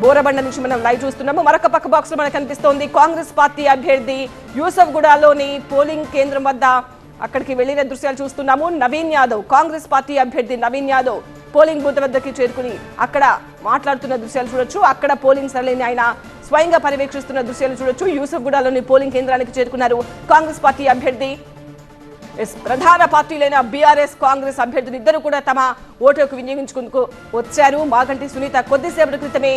బోరబండ నుంచి మనం లైవ్ చూస్తున్నాము. మరొక పక్క బాక్స్లో మనకు కనిపిస్తోంది కాంగ్రెస్ పార్టీ అభ్యర్థి యూసఫ్ గూడాలోని పోలింగ్ కేంద్రం వద్ద అక్కడికి వెళ్ళిన దృశ్యాలు చూస్తున్నాము. నవీన్ యాదవ్ కాంగ్రెస్ పార్టీ అభ్యర్థి నవీన్ యాదవ్ పోలింగ్ బూత్ వద్దకి చేరుకుని అక్కడ మాట్లాడుతున్న దృశ్యాలు చూడొచ్చు. అక్కడ పోలింగ్ సరళిని ఆయన స్వయంగా పర్యవేక్షిస్తున్న దృశ్యాలు చూడొచ్చు. యూసఫ్ గూడాలోని పోలింగ్ కేంద్రానికి చేరుకున్నారు కాంగ్రెస్ పార్టీ అభ్యర్థి. ఎస్ ప్రధాన పార్టీలైన బీఆర్ఎస్ కాంగ్రెస్ అభ్యర్థులు ఇద్దరు కూడా తమ ఓటుకు వినియోగించుకుంటూ వచ్చారు. మాగంటి సునీత కొద్దిసేపటి క్రితమే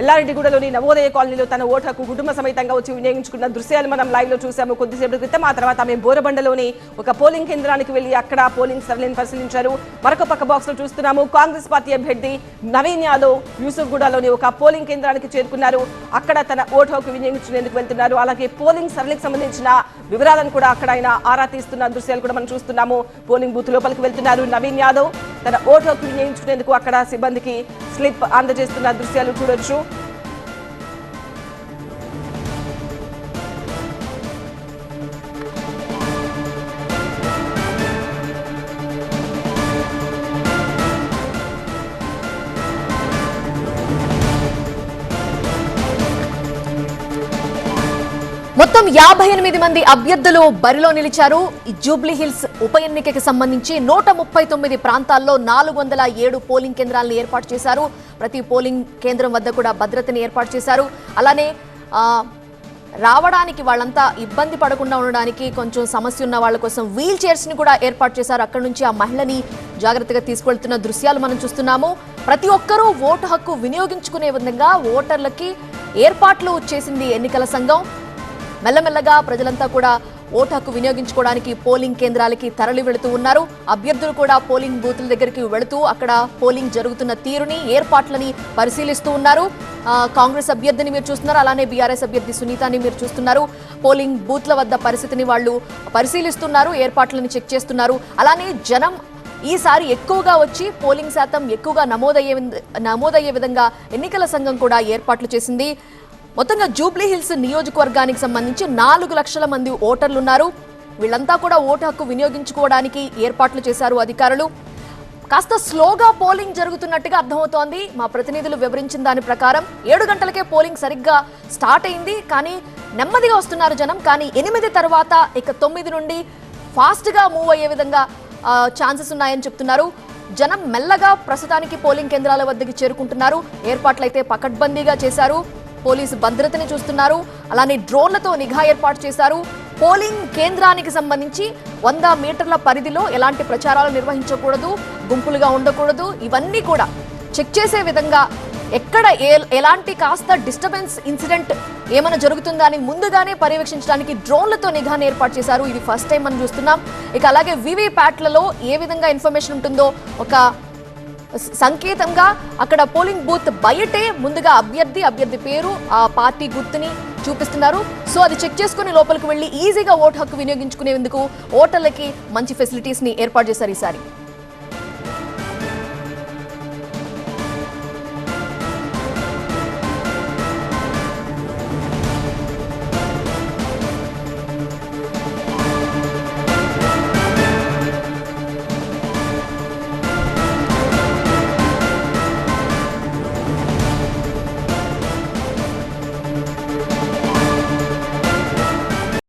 ఎల్లారెడ్డిగూడలోని నవోదయ కాలనీలో తన ఓటుకు కుటుంబ సమేతంగా వచ్చి వినియోగించుకున్న దృశ్యాలు మనం లైవ్లో చూసాము కొద్దిసేపటి క్రితం ఆ తర్వాత ఆమె బోరబండలోని ఒక పోలింగ్ కేంద్రానికి వెళ్ళి అక్కడ పోలింగ్ సరళిని పరిశీలించారు. మరొక పక్క బాక్స్లో చూస్తున్నాము. కాంగ్రెస్ పార్టీ అభ్యర్థి నవీన్ యాదవ్ యూసుఫ్ గూడలోని ఒక పోలింగ్ కేంద్రానికి చేరుకున్నారు. అక్కడ తన ఓటు హక్కు వినియోగించుకునేందుకు వెళ్తున్నారు. అలాగే పోలింగ్ సరళికి సంబంధించిన వివరాలను కూడా అక్కడ ఆయన ఆరా తీస్తున్న దృశ్యాలు కూడా మనం చూస్తున్నాము. పోలింగ్ బూత్ లోపలికి వెళ్తున్నారు నవీన్ యాదవ్. తన ఓటు హక్కు వినియోగించుకునేందుకు అక్కడ సిబ్బందికి స్లిప్ అందజేస్తున్న దృశ్యాలు చూడొచ్చు. మొత్తం యాభై ఎనిమిది మంది అభ్యర్థులు బరిలో నిలిచారు. జూబ్లీ హిల్స్ ఉప ఎన్నికకి సంబంధించి నూట ముప్పై తొమ్మిది ప్రాంతాల్లో నాలుగు వందల ఏడు పోలింగ్ కేంద్రాలను ఏర్పాటు చేశారు. ప్రతి పోలింగ్ కేంద్రం వద్ద కూడా భద్రతని ఏర్పాటు చేశారు. అలానే రావడానికి వాళ్ళంతా ఇబ్బంది పడకుండా ఉండడానికి కొంచెం సమస్య ఉన్న వాళ్ళ కోసం వీల్ చైర్స్ని కూడా ఏర్పాటు చేశారు. అక్కడ నుంచి ఆ మహిళని జాగ్రత్తగా తీసుకెళ్తున్న దృశ్యాలు మనం చూస్తున్నాము. ప్రతి ఒక్కరూ ఓటు హక్కు వినియోగించుకునే విధంగా ఓటర్లకి ఏర్పాట్లు చేసింది ఎన్నికల సంఘం. మెల్లమెల్లగా ప్రజలంతా కూడా ఓటు హక్కు వినియోగించుకోవడానికి పోలింగ్ కేంద్రాలకి తరలి వెళుతూ ఉన్నారు. అభ్యర్థులు కూడా పోలింగ్ బూత్ల దగ్గరికి వెళుతూ అక్కడ పోలింగ్ జరుగుతున్న తీరుని ఏర్పాట్లని పరిశీలిస్తూ ఉన్నారు. కాంగ్రెస్ అభ్యర్థిని మీరు చూస్తున్నారు అలానే బీఆర్ఎస్ అభ్యర్థి సునీతాని మీరు చూస్తున్నారు. పోలింగ్ బూత్ల వద్ద పరిస్థితిని వాళ్ళు పరిశీలిస్తున్నారు ఏర్పాట్లను చెక్ చేస్తున్నారు. అలానే జనం ఈసారి ఎక్కువగా వచ్చి పోలింగ్ శాతం ఎక్కువగా నమోదయ్యే నమోదయ్యే విధంగా ఎన్నికల సంఘం కూడా ఏర్పాట్లు చేసింది. మొత్తంగా జూబ్లీ హిల్స్ నియోజకవర్గానికి సంబంధించి నాలుగు లక్షల మంది ఓటర్లు ఉన్నారు వీళ్ళంతా కూడా ఓటు హక్కు వినియోగించుకోవడానికి ఏర్పాట్లు చేశారు అధికారులు. కాస్త స్లోగా పోలింగ్ జరుగుతున్నట్టుగా అర్థమవుతోంది. మా ప్రతినిధులు వివరించిన దాని ప్రకారం ఏడు గంటలకే పోలింగ్ సరిగ్గా స్టార్ట్ అయింది. కానీ నెమ్మదిగా వస్తున్నారు జనం. కానీ ఎనిమిది తర్వాత ఇక తొమ్మిది నుండి ఫాస్ట్గా మూవ్ అయ్యే విధంగా ఛాన్సెస్ ఉన్నాయని చెప్తున్నారు. జనం మెల్లగా ప్రస్తుతానికి పోలింగ్ కేంద్రాల వద్దకి చేరుకుంటున్నారు. ఏర్పాట్లయితే పకడ్బందీగా చేశారు. పోలీసు భద్రతని చూస్తున్నారు. అలానే డ్రోన్లతో నిఘా ఏర్పాటు చేశారు. పోలింగ్ కేంద్రానికి సంబంధించి వంద మీటర్ల పరిధిలో ఎలాంటి ప్రచారాలు నిర్వహించకూడదు గుంపులుగా ఉండకూడదు ఇవన్నీ కూడా చెక్ చేసే విధంగా ఎక్కడ ఏ ఎలాంటి కాస్త డిస్టర్బెన్స్ ఇన్సిడెంట్ ఏమైనా జరుగుతుందా అని ముందుగానే పర్యవేక్షించడానికి డ్రోన్లతో నిఘాను ఏర్పాటు చేశారు. ఇది ఫస్ట్ టైం మనం చూస్తున్నాం. ఇక అలాగే వివి ప్యాట్లలో ఏ విధంగా ఇన్ఫర్మేషన్ ఉంటుందో ఒక సంకేతంగా అక్కడ పోలింగ్ బూత్ బయటే ముందుగా అభ్యర్థి అభ్యర్థి పేరు ఆ పార్టీ గుర్తుని చూపిస్తున్నారు. సో అది చెక్ చేసుకుని లోపలికి వెళ్ళి ఈజీగా ఓటు హక్కు వినియోగించుకునేందుకు ఓటర్లకి మంచి ఫెసిలిటీస్ని ఏర్పాటు చేశారు ఈసారి.